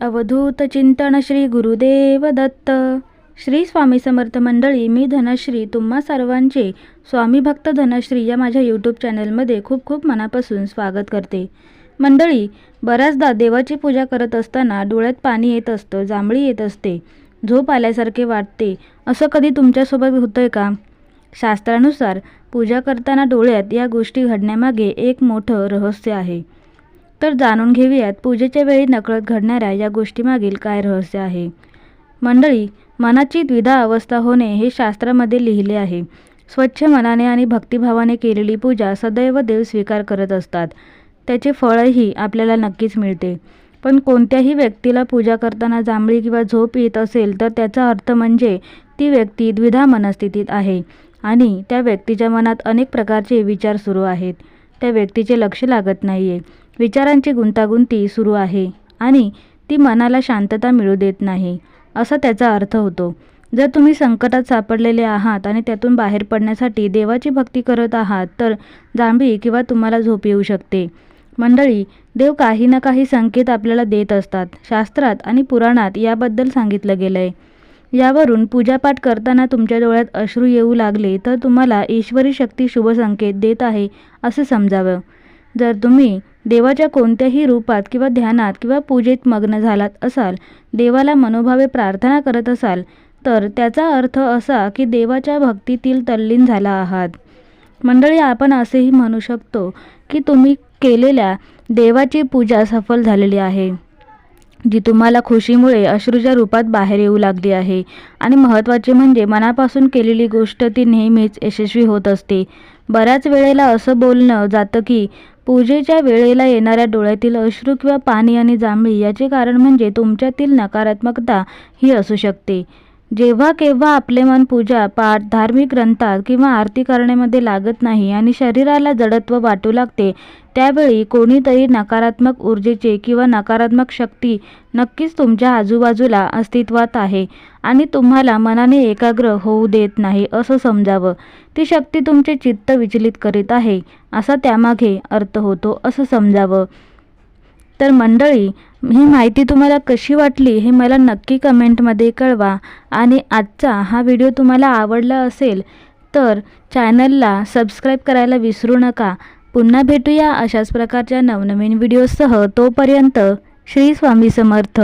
अवधूत चिंतन श्री गुरुदेव दत्त. श्री स्वामी समर्थ मंडळी मी धनश्री तुम्हा सर्वांचे स्वामी भक्त धनश्री या माझ्या यूट्यूब चॅनलमध्ये खूप खूप मनापासून स्वागत करते. मंडळी बऱ्याचदा देवाची पूजा करत असताना डोळ्यात पाणी येत असतं जांभळी येत असते. झोप आल्यासारखे वाटते. असं कधी तुमच्यासोबत होतं आहे का? शास्त्रानुसार पूजा करताना डोळ्यात या गोष्टी घडण्यामागे एक मोठं रहस्य आहे. तर जाणून घेऊयात पूजेच्या वेळी नकळत घडणाऱ्या या गोष्टीमागील काय रहस्य आहे. मंडळी मनाची द्विधा अवस्था होणे हे शास्त्रामध्ये लिहिले आहे. स्वच्छ मनाने आणि भक्तिभावाने केलेली पूजा सदैव देव स्वीकार करत असतात. त्याचे फळही आपल्याला नक्कीच मिळते. पण कोणत्याही व्यक्तीला पूजा करताना जांभळी किंवा झोप येत असेल तर त्याचा अर्थ म्हणजे ती व्यक्ती द्विधा मनस्थितीत आहे आणि त्या व्यक्तीच्या मनात अनेक प्रकारचे विचार सुरू आहेत. त्या व्यक्तीचे लक्ष लागत नाही आहे विचारांची गुंतागुंती सुरू आहे आणि ती मनाला शांतता मिळू देत नाही असा त्याचा अर्थ होतो. जर तुम्ही संकटात सापडलेले आहात आणि त्यातून बाहेर पडण्यासाठी देवाची भक्ती करत आहात तर जांभळी किंवा तुम्हाला झोप येऊ शकते. मंडळी देव काही ना काही संकेत आपल्याला देत असतात. शास्त्रात आणि पुराणात याबद्दल सांगितलं गेलं आहे यावरून पूजापाठ करताना तुमच्या डोळ्यात अश्रू येऊ लागले तर तुम्हाला ईश्वरी शक्ती शुभ संकेत देत आहे असं समजावं. जर तुम्ही देवाच्या कोणत्याही रूपात किंवा ध्यानात किंवा पूजेत मग्न झालात असाल देवाला मनोभावे प्रार्थना करत असाल तर त्याचा अर्थ असा की देवाच्या भक्तीतील तल्लीन झाला आहात. मंडळी आपण असेही म्हणू शकतो की तुम्ही केलेल्या देवाची पूजा सफल झालेली आहे जी तुम्हाला खुशीमुळे अश्रूच्या रूपात बाहेर येऊ लागली आहे. आणि महत्त्वाचे म्हणजे मनापासून केलेली गोष्ट ती नेहमीच यशस्वी होत असते. बऱ्याच वेळेला असं बोलणं जातं की पूजेच्या वेळेला येणाऱ्या डोळ्यातील अश्रू किंवा पाणी आणि जांभळी याचे कारण म्हणजे तुमच्यातील नकारात्मकता ही असू शकते. जेव्हा केव्हा आपले मन पूजा पाठ धार्मिक ग्रंथात किंवा आरती करण्यामध्ये लागत नाही आणि शरीराला जडत्व वाटू लागते त्यावेळी कोणीतरी नकारात्मक ऊर्जेचे किंवा नकारात्मक शक्ती नक्कीच तुमच्या आजूबाजूला अस्तित्वात आहे आणि तुम्हाला मनाने एकाग्र होऊ देत नाही असं समजावं. ती शक्ती तुमचे चित्त विचलित करीत आहे असा त्यामागे अर्थ होतो असं समजावं. तर मंडळी ही माहिती तुम्हाला कशी वाटली हे मला नक्की कमेंटमध्ये कळवा. आणि आजचा हा व्हिडिओ तुम्हाला आवडला असेल तर चॅनलला सबस्क्राईब करायला विसरू नका. पुन्हा भेटूया अशाच प्रकारच्या नवनवीन व्हिडिओसह. तोपर्यंत श्री स्वामी समर्थ.